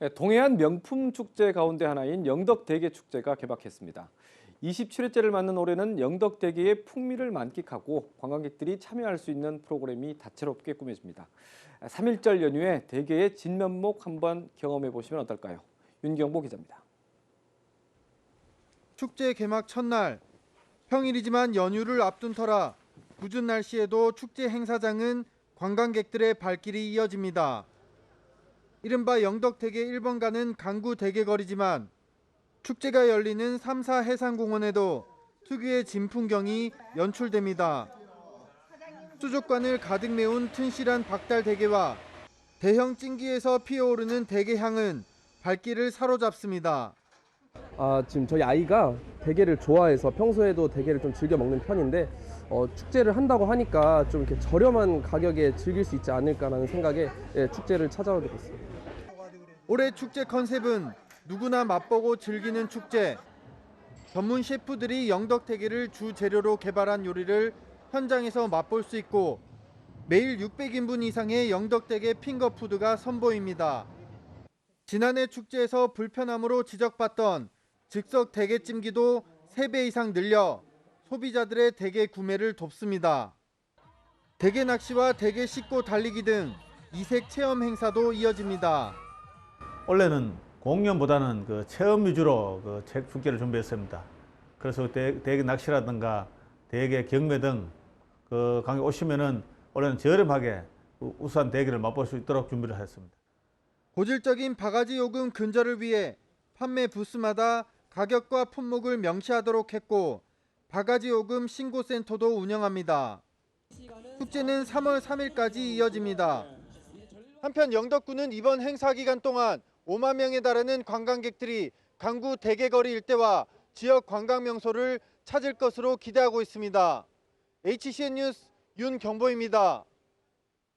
네, 동해안 명품 축제 가운데 하나인 영덕대게 축제가 개막했습니다. 27회째를 맞는 올해는 영덕대게의 풍미를 만끽하고 관광객들이 참여할 수 있는 프로그램이 다채롭게 꾸며집니다. 3일절 연휴에 대게의 진면목 한번 경험해 보시면 어떨까요? 윤경보 기자입니다. 축제 개막 첫날 평일이지만 연휴를 앞둔 터라 궂은 날씨에도 축제 행사장은 관광객들의 발길이 이어집니다. 이른바 영덕대게 1번 가는 강구 대게거리지만 축제가 열리는 3사 해상공원에도 특유의 진풍경이 연출됩니다. 수족관을 가득 메운 튼실한 박달 대게와 대형 찜기에서 피어오르는 대게향은 발길을 사로잡습니다. 아, 지금 저희 아이가 대게를 좋아해서 평소에도 대게를 좀 즐겨 먹는 편인데 어, 축제를 한다고 하니까 좀 이렇게 저렴한 가격에 즐길 수 있지 않을까라는 생각에 예, 축제를 찾아오게 됐습니다. 올해 축제 컨셉은 누구나 맛보고 즐기는 축제. 전문 셰프들이 영덕대게를 주 재료로 개발한 요리를 현장에서 맛볼 수 있고 매일 600인분 이상의 영덕대게 핑거푸드가 선보입니다. 지난해 축제에서 불편함으로 지적받던 즉석 대게 찜기도 3배 이상 늘려 소비자들의 대게 구매를 돕습니다. 대게 낚시와 대게 씻고 달리기 등 이색 체험 행사도 이어집니다. 원래는 공연보다는 그 체험 위주로 그책 축제를 준비했습니다. 그래서 대, 대게 낚시라든가 대게 경매 등그 관계 오시면은 올해는 저렴하게 우- 우수한 대게를 맛볼 수 있도록 준비를 했습니다. 고질적인 바가지 요금 근절을 위해 판매 부스마다 가격과 품목을 명시하도록 했고 바가지 요금 신고센터도 운영합니다. 축제는 3월 3일까지 이어집니다. 한편 영덕구는 이번 행사 기간 동안 5만 명에 달하는 관광객들이 강구 대게거리 일대와 지역 관광 명소를 찾을 것으로 기대하고 있습니다. HCN 뉴스 윤경보입니다.